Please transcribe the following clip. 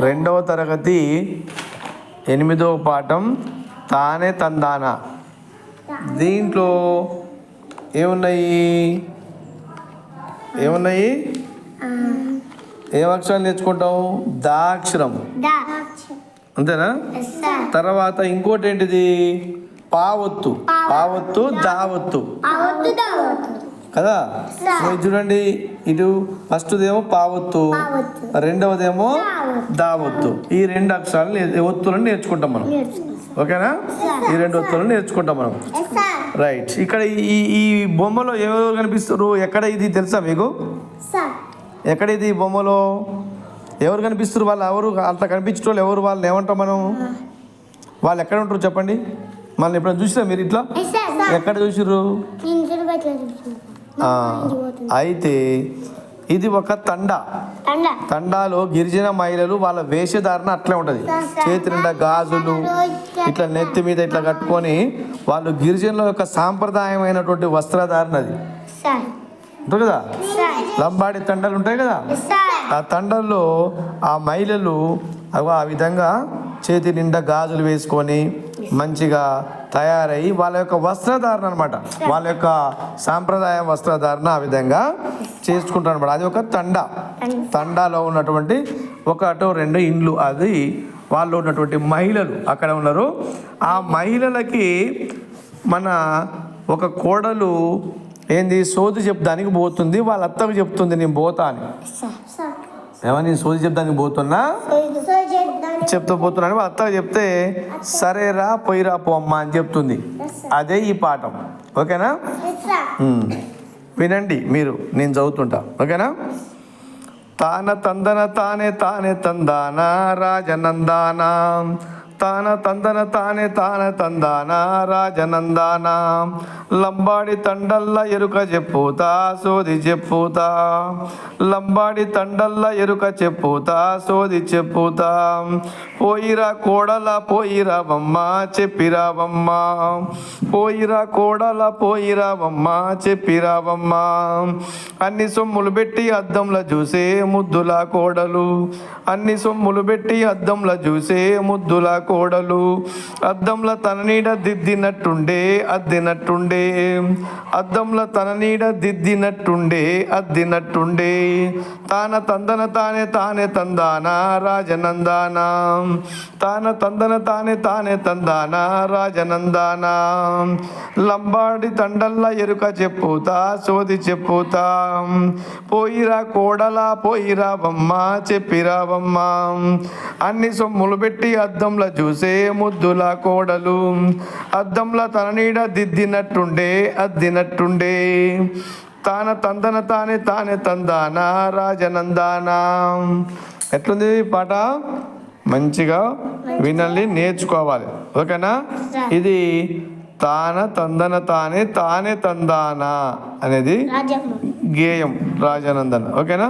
రెండవ తరగతి ఎనిమిదవ పాఠం తానే తందాన. దీంట్లో ఏమున్నాయి? ఏమున్నాయి? ఏం అక్షరాలు నేర్చుకుంటాం దా అక్షరం దా అంతేనా? తర్వాత ఇంకోటి ఏంటిది? పావొత్తు. పావొత్తు దావొత్తు. కదా? ఇది చూడండి ఇటు ఫస్ట్దేమో పావొత్తు పావొత్తు. రెండవదేమో దావొత్తు. ఈ రెండు అక్షరాలు ఒత్తులను నేర్చుకుంటాం మనం. ఓకేనా? ఈ రెండు ఒత్తులను నేర్చుకుంటాం మనం. రైట్. ఇక్కడ ఈ ఈ బొమ్మలో ఎవరెవరు కనిపిస్తారు? ఎక్కడ ఇది తెలుసా మీకు? ఎక్కడ ఇది బొమ్మలో? ఎవరు కనిపిస్తారు? వాళ్ళు ఎవరు? అంత కనిపించే వాళ్ళు ఎవరు? వాళ్ళని ఏమంటాం మనం? వాళ్ళు ఎక్కడ ఉంటారు చెప్పండి? మళ్ళీ ఎప్పుడైనా చూసిరా మీరు ఇట్లా? ఎక్కడ చూసిర్రు? అయితే ఇది ఒక తండ. తండ. తండాలో గిరిజన మహిళలు వాళ్ళ వేషధారణ అట్లే ఉంటుంది. చేతి నిండా గాజులు ఇట్లా నెత్తి మీద ఇట్లా కట్టుకొని వాళ్ళు గిరిజనుల యొక్క సాంప్రదాయమైనటువంటి వస్త్రధారణ అది. ఉంటుంది కదా? లంబాడి తండలు ఉంటాయి కదా? ఆ తండల్లో ఆ మహిళలు ఆ విధంగా చేతి నిండా గాజులు వేసుకొని మంచిగా తయారయ్యి వాళ్ళ యొక్క వస్త్రధారణ అనమాట వాళ్ళ యొక్క సాంప్రదాయ వస్త్రధారణ ఆ విధంగా చేసుకుంటారు అనమాట అది ఒక తండ. తండాలో ఉన్నటువంటి ఒకటో రెండు ఇండ్లు. అది వాళ్ళు ఉన్నటువంటి మహిళలు అక్కడ ఉన్నారు. ఆ మహిళలకి మన ఒక కోడలు ఏంది? సోది చెప్దానికి పోతుంది. వాళ్ళ అత్తకు చెప్తుంది నేను పోతా అని. ఏమని నేను సోది చెప్దానికి పోతున్నా చెప్తూ పోతున్నాను అత్తకు చెప్తే సరేరా పోయిరా పో అమ్మా అని చెప్తుంది. అదే ఈ పాఠం. ఓకేనా. వినండి మీరు నేను చదువుతుంటా. ఓకేనా? తాన తందన తానే తానే తందాన రాజనందాన తాన తందన తానే తాన తందాన రాజనందాన. లంబాడి తండల్ల ఎరుక చెప్పుతా సోది చెప్పుతా. లంబాడి తండల్ల ఎరుక చెప్పుతా సోది చెప్పుతా. పోయిరా కోడల పోయిరావమ్మ చెప్పిరావమ్మ పోయిరా కోడల పోయిరావమ్మ చెప్పిరావమ్మ అన్ని సొమ్ములు పెట్టి అద్దంలో చూసే ముద్దుల కోడలు. అన్ని సొమ్ములు పెట్టి అద్దంలో చూసే ముద్దుల కోడలు అద్దంలో తన నీడ దిద్దినట్టుండే అద్దినట్టుండే. అద్దంలో తన నీడ దిద్దినట్టుండే అద్దినట్టుండే. తాన తందన తానే తానే తందాన రాజనందాన. తాన తందన తానే తానే తందాన రాజనందాన. లంబాడి తండల్ల ఎరుక చెప్పుతా సోది చెప్పుతా. పోయిరా కోడలా పోయిరావమ్మ చెప్పిరావమ్మ అన్ని సొమ్ములు పెట్టి అద్దంలో చూసే ముద్దుల కోడలు అద్దంలో తన నీడ దిద్దినట్టుండే అద్దినట్టుండే. తాన తందన తానే తానే తందాన రాజనందాన. ఎట్లుంది పాట? మంచిగా వినాలి నేర్చుకోవాలి. ఓకేనా? ఇది తాన తందన తానే తానే తందాన అనేది గేయం రాజానందన్. ఓకేనా?